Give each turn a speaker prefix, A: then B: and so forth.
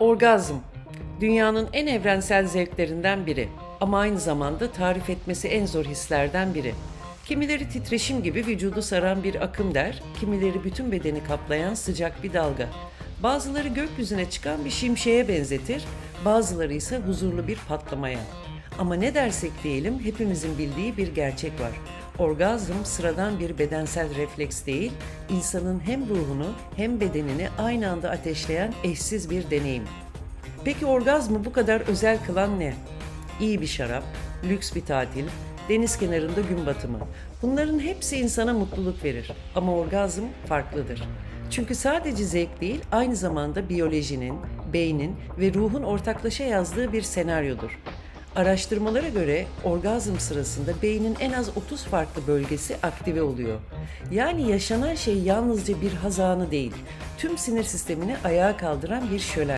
A: Orgazm, dünyanın en evrensel zevklerinden biri ama aynı zamanda tarif etmesi en zor hislerden biri. Kimileri titreşim gibi vücudu saran bir akım der, kimileri bütün bedeni kaplayan sıcak bir dalga. Bazıları gökyüzüne çıkan bir şimşeğe benzetir, bazıları ise huzurlu bir patlamaya. Ama ne dersek diyelim hepimizin bildiği bir gerçek var. Orgazm sıradan bir bedensel refleks değil, insanın hem ruhunu hem bedenini aynı anda ateşleyen eşsiz bir deneyim. Peki orgazmı bu kadar özel kılan ne? İyi bir şarap, lüks bir tatil, deniz kenarında gün batımı. Bunların hepsi insana mutluluk verir. Ama orgazm farklıdır. Çünkü sadece zevk değil, aynı zamanda biyolojinin, beynin ve ruhun ortaklaşa yazdığı bir senaryodur. Araştırmalara göre orgazm sırasında beynin en az 30 farklı bölgesi aktive oluyor. Yani yaşanan şey yalnızca bir haz anı değil, tüm sinir sistemini ayağa kaldıran bir şölen.